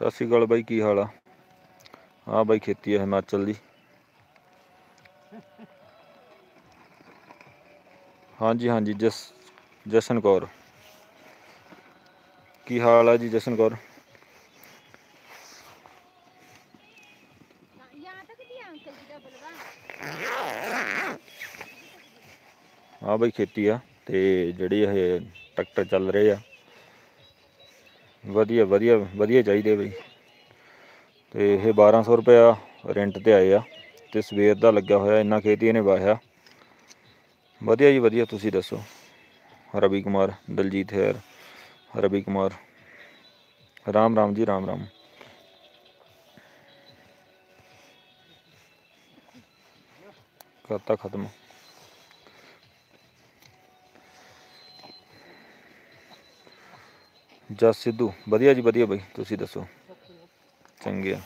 ਸਤਿ ਸ੍ਰੀ ਅਕਾਲ ਬਾਈ ਕੀ ਹਾਲ ਆ? ਹਾਂ ਬਾਈ ਖੇਤੀ ਆ ਹਿਮਾਚਲ ਦੀ। ਹਾਂਜੀ ਹਾਂਜੀ ਜਸ ਜਸ਼ਨ ਕੌਰ। ਕੀ ਹਾਲ ਆ ਜੀ ਜਸ਼ਨ ਕੌਰ? ਹਾਂ ਬਾਈ ਖੇਤੀ ਆ ਤੇ ਜਿਹੜੇ ਇਹ ਟਰੈਕਟਰ ਚੱਲ ਰਹੇ ਆ ਵਧੀਆ ਵਧੀਆ ਵਧੀਆ ਚਾਹੀਦੇ ਬਈ। ਤੇ ਇਹ 1200 ਰੁਪਇਆ ਰੈਂਟ ਤੇ ਆਏ ਆ ਤੇ ਸਵੇਰ ਦਾ ਲੱਗਿਆ ਹੋਇਆ, ਇੰਨਾ ਖੇਤੀ ਇਹਨੇ ਵਾਹਿਆ। ਵਧੀਆ ਜੀ ਵਧੀਆ, ਤੁਸੀਂ ਦੱਸੋ? ਰਵੀ ਕੁਮਾਰ, ਦਲਜੀਤ ਹੈਰ ਰਵੀ ਕੁਮਾਰ। ਰਾਮ ਰਾਮ ਜੀ, ਰਾਮ ਰਾਮ। ਕਰਤਾ ਖਤਮ। ਜਸ ਸਿੱਧੂ। ਵਧੀਆ ਜੀ, ਵਧੀਆ ਬਾਈ, ਤੁਸੀਂ ਦੱਸੋ? ਚੰਗੇ ਆ।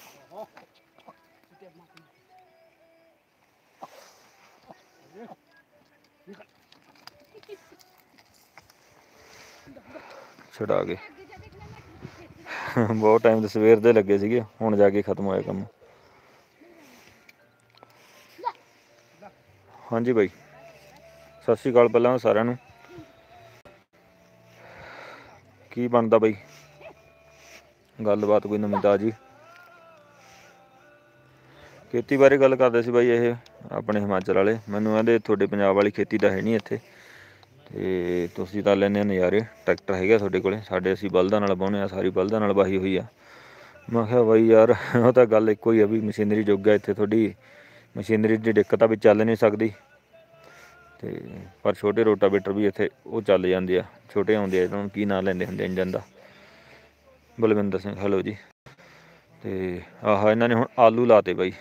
ਛੁਡਾ ਗਏ ਬਹੁਤ ਟਾਈਮ ਦੇ ਸਵੇਰ ਦੇ ਲੱਗੇ ਸੀਗੇ, ਹੁਣ ਜਾ ਕੇ ਖਤਮ ਹੋਇਆ ਕੰਮ। ਹਾਂਜੀ ਬਾਈ। ਸਤਿ ਸ਼੍ਰੀ ਅਕਾਲ ਪਹਿਲਾਂ ਸਾਰਿਆਂ ਨੂੰ। ਕੀ ਬਣਦਾ ਬਾਈ? ਗੱਲਬਾਤ ਕੋਈ ਨਵੀਂ ਤਾਜੀ। ਖੇਤੀ ਬਾਰੇ ਗੱਲ ਕਰਦੇ ਸੀ ਬਾਈ ਇਹ ਆਪਣੇ ਹਿਮਾਚਲ ਵਾਲੇ। ਮੈਨੂੰ ਕਹਿੰਦੇ ਤੁਹਾਡੇ ਪੰਜਾਬ ਵਾਲੀ ਖੇਤੀ ਤਾਂ ਹੈ ਨਹੀਂ ਇੱਥੇ। ਤੇ ਤੁਸੀਂ ਤਾਂ ਲੈਂਦੇ ਹੋ ਨਜ਼ਾਰੇ। ਟਰੈਕਟਰ ਹੈਗਾ ਤੁਹਾਡੇ ਕੋਲੇ। ਸਾਡੇ ਅਸੀਂ ਬਲਦਾਂ ਨਾਲ ਵਾਹੁੰਦੇ ਆ, ਸਾਰੀ ਬਲਦਾਂ ਨਾਲ ਵਾਹੀ ਹੋਈ ਆ। ਮੈਂ ਕਿਹਾ ਬਾਈ ਯਾਰ, ਉਹ ਤਾਂ ਗੱਲ ਇੱਕੋ ਹੀ ਆ ਵੀ ਮਸ਼ੀਨਰੀ ਯੁੱਗ ਆ ਇੱਥੇ ਤੁਹਾਡੀ ਮਸ਼ੀਨਰੀ ਦੀ ਦਿੱਕਤ ਆ ਵੀ ਚੱਲ ਨਹੀਂ ਸਕਦੀ। ਤੇ ਪਰ ਛੋਟੇ ਰੋਟਾਵੇਟਰ ਵੀ ਇੱਥੇ ਉਹ ਚੱਲ ਜਾਂਦੇ ਆ। ਛੋਟੇ ਆਉਂਦੇ ਆ, ਇਹਨਾਂ ਨੂੰ ਕੀ ਨਾਂ ਲੈਂਦੇ ਹੁੰਦੇ ਇੰਜਨ ਦਾ? ਬਲਵਿੰਦਰ ਸਿੰਘ ਹੈਲੋ ਜੀ। ਤੇ ਆਹ ਇਹਨਾਂ ਨੇ ਹੁਣ ਆਲੂ ਲਾਤੇ ਬਾਈ।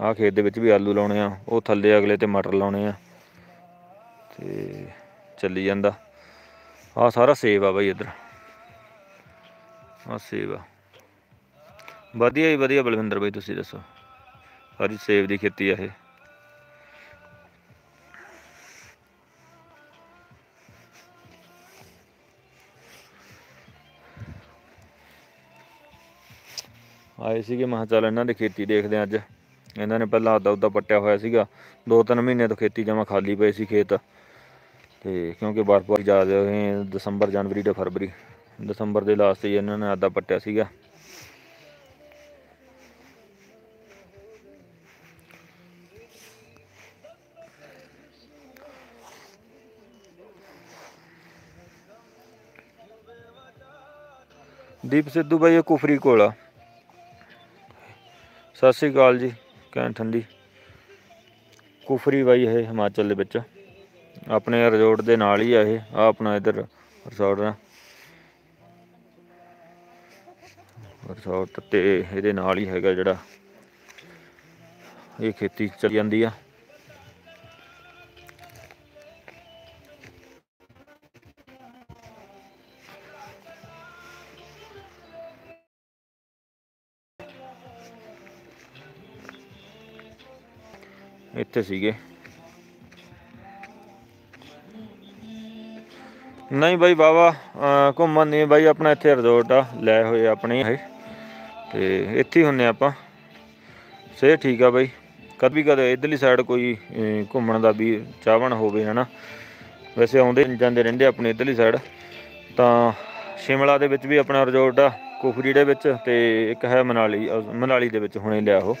ਆਹ ਖੇਤ ਦੇ ਵਿੱਚ ਵੀ ਆਲੂ ਲਾਉਣੇ ਆ, ਉਹ ਥੱਲੇ ਅਗਲੇ ਤੇ ਮਟਰ ਲਾਉਣੇ ਆ। ਤੇ ਚੱਲੀ ਜਾਂਦਾ। ਆਹ ਸਾਰਾ ਸੇਬ ਆ ਬਾਈ ਇੱਧਰ। ਆਹ ਸੇਬ ਆ। ਵਧੀਆ ਹੀ ਵਧੀਆ ਬਲਵਿੰਦਰ ਬਾਈ, ਤੁਸੀਂ ਦੱਸੋ। ਸਾਰੀ ਸੇਬ ਦੀ ਖੇਤੀ ਆ ਇਹ। ਆਏ ਸੀਗੇ ਮਹਾਂ ਚੱਲ ਇਹਨਾਂ ਦੀ ਖੇਤੀ ਦੇਖਦੇ ਹਾਂ ਅੱਜ। ਇਹਨਾਂ ਨੇ ਪਹਿਲਾਂ ਆਦਾ ਉਦਾ ਪੱਟਿਆ ਹੋਇਆ ਸੀਗਾ। ਦੋ ਤਿੰਨ ਮਹੀਨੇ ਤੋਂ ਖੇਤੀ ਜਮਾ ਖਾਲੀ ਪਈ ਸੀ ਖੇਤ। ਤੇ ਕਿਉਂਕਿ ਬਰਫ਼ਬਾਰੀ ਬਹੁਤ ਜ਼ਿਆਦਾ ਹੋਏ ਦਸੰਬਰ, ਜਨਵਰੀ ਤੇ ਫਰਵਰੀ। ਦਸੰਬਰ ਦੇ ਲਾਸਟ 'ਚ ਹੀ ਇਹਨਾਂ ਨੇ ਆਦਾ ਪੱਟਿਆ ਸੀਗਾ। ਦੀਪ ਸਿੱਧੂ ਬਾਈ ਇਹ ਕੁਫਰੀ ਕੋਲ ਆ। ਸਤਿ ਸ੍ਰੀ ਅਕਾਲ ਜੀ ਕੈਨ ਠੰਡੀ। ਕੁਫਰੀ ਬਾਈ ਇਹ ਹਿਮਾਚਲ ਦੇ ਵਿੱਚ। ਆਪਣੇ ਰਿਜ਼ੋਰਟ ਦੇ ਨਾਲ ਹੀ ਆ ਇਹ ਆ ਆਪਣਾ ਇਧਰ ਰਿਜ਼ੋਰਟ ਆ। ਰਿਜ਼ੋਰਟ ਤੇ ਇਹਦੇ ਨਾਲ ਹੀ ਹੈਗਾ ਜਿਹੜਾ ਇਹ ਖੇਤੀ ਚੱਲ ਜਾਂਦੀ ਆ। ਇੱਥੇ ਸੀਗੇ। ਨਹੀਂ ਬਾਈ ਬਾਵਾ ਘੁੰਮਣ ਨਹੀਂ ਬਾਈ, ਆਪਣਾ ਇੱਥੇ ਰਿਜ਼ੋਰਟ ਆ, ਲੈ ਹੋਏ ਆਪਣੇ ਇਹ। ਤੇ ਇੱਥੇ ਹੀ ਹੁੰਨੇ ਆਪਾਂ। ਸੇ ਠੀਕ ਆ ਬਾਈ। ਕਦ ਵੀ ਕਦੇ ਇਧਰਲੀ ਸਾਈਡ ਕੋਈ ਘੁੰਮਣ ਦਾ ਵੀ ਚਾਹਵਣ ਹੋਵੇ ਹਨਾ ਵੈਸੇ ਆਉਂਦੇ ਜਾਂਦੇ ਰਹਿੰਦੇ ਆਪਣੇ ਇਧਰਲੀ ਸਾਈਡ ਤਾਂ ਸ਼ਿਮਲਾ ਦੇ ਵਿੱਚ ਵੀ ਆਪਣਾ ਰਿਜ਼ੋਰਟ ਆ, ਕੁਫਰੀ ਦੇ ਵਿੱਚ ਤੇ ਇੱਕ ਹੈ ਮਨਾਲੀ ਮਨਾਲੀ ਦੇ ਵਿੱਚ ਹੁਣੇ ਲਿਆ ਉਹ।